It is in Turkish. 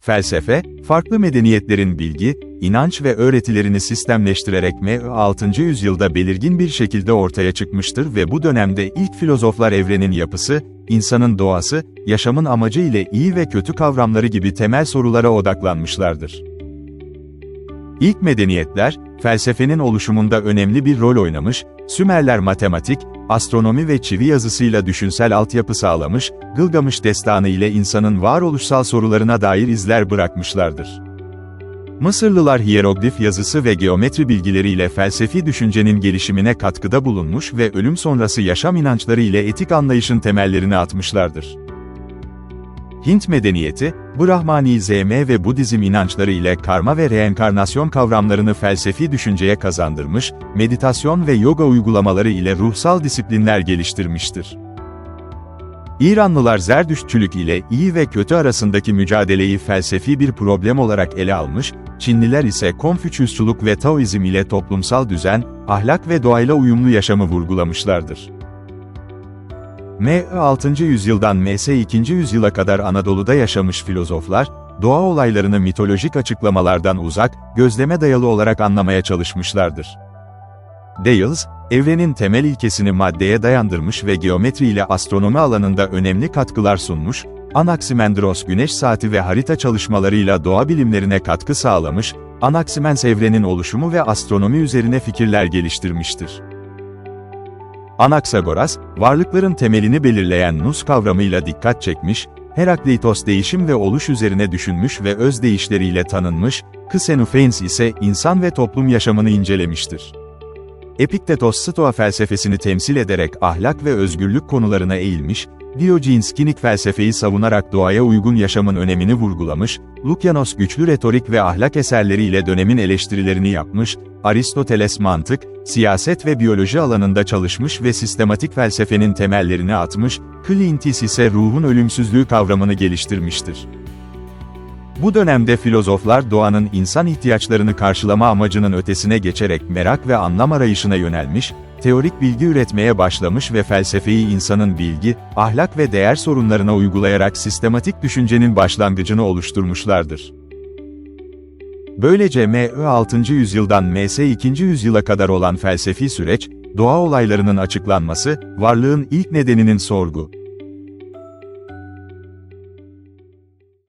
Felsefe, farklı medeniyetlerin bilgi, inanç ve öğretilerini sistemleştirerek M. 6. yüzyılda belirgin bir şekilde ortaya çıkmıştır ve bu dönemde ilk filozoflar evrenin yapısı, insanın doğası, yaşamın amacı ile iyi ve kötü kavramları gibi temel sorulara odaklanmışlardır. İlk medeniyetler, felsefenin oluşumunda önemli bir rol oynamış, Sümerler matematik, astronomi ve çivi yazısıyla düşünsel altyapı sağlamış, Gılgamış destanı ile insanın varoluşsal sorularına dair izler bırakmışlardır. Mısırlılar hieroglif yazısı ve geometri bilgileriyle felsefi düşüncenin gelişimine katkıda bulunmuş ve ölüm sonrası yaşam inançları ile etik anlayışın temellerini atmışlardır. Hint medeniyeti, Brahmanizm ve Budizm inançları ile karma ve reenkarnasyon kavramlarını felsefi düşünceye kazandırmış, meditasyon ve yoga uygulamaları ile ruhsal disiplinler geliştirmiştir. İranlılar Zerdüştçülük ile iyi ve kötü arasındaki mücadeleyi felsefi bir problem olarak ele almış, Çinliler ise Konfüçyüsçülük ve Taoizm ile toplumsal düzen, ahlak ve doğayla uyumlu yaşamı vurgulamışlardır. M. 6. yüzyıldan M.S. 2. yüzyıla kadar Anadolu'da yaşamış filozoflar, doğa olaylarını mitolojik açıklamalardan uzak, gözleme dayalı olarak anlamaya çalışmışlardır. Dales, evrenin temel ilkesini maddeye dayandırmış ve geometri ile astronomi alanında önemli katkılar sunmuş, Anaximandros güneş saati ve harita çalışmalarıyla doğa bilimlerine katkı sağlamış, Anaximens evrenin oluşumu ve astronomi üzerine fikirler geliştirmiştir. Anaksagoras, varlıkların temelini belirleyen nus kavramıyla dikkat çekmiş, Herakleitos değişim ve oluş üzerine düşünmüş ve öz değişleriyle tanınmış, Ksenofeins ise insan ve toplum yaşamını incelemiştir. Epiktetos Stoa felsefesini temsil ederek ahlak ve özgürlük konularına eğilmiş, Diogenes kinik felsefeyi savunarak doğaya uygun yaşamın önemini vurgulamış, Lukianos güçlü retorik ve ahlak eserleriyle dönemin eleştirilerini yapmış, Aristoteles mantık, siyaset ve biyoloji alanında çalışmış ve sistematik felsefenin temellerini atmış, Clintis ise ruhun ölümsüzlüğü kavramını geliştirmiştir. Bu dönemde filozoflar doğanın insan ihtiyaçlarını karşılama amacının ötesine geçerek merak ve anlam arayışına yönelmiş, teorik bilgi üretmeye başlamış ve felsefeyi insanın bilgi, ahlak ve değer sorunlarına uygulayarak sistematik düşüncenin başlangıcını oluşturmuşlardır. Böylece M.Ö. 6. yüzyıldan M.S. 2. yüzyıla kadar olan felsefi süreç, doğa olaylarının açıklanması, varlığın ilk nedeninin sorgu,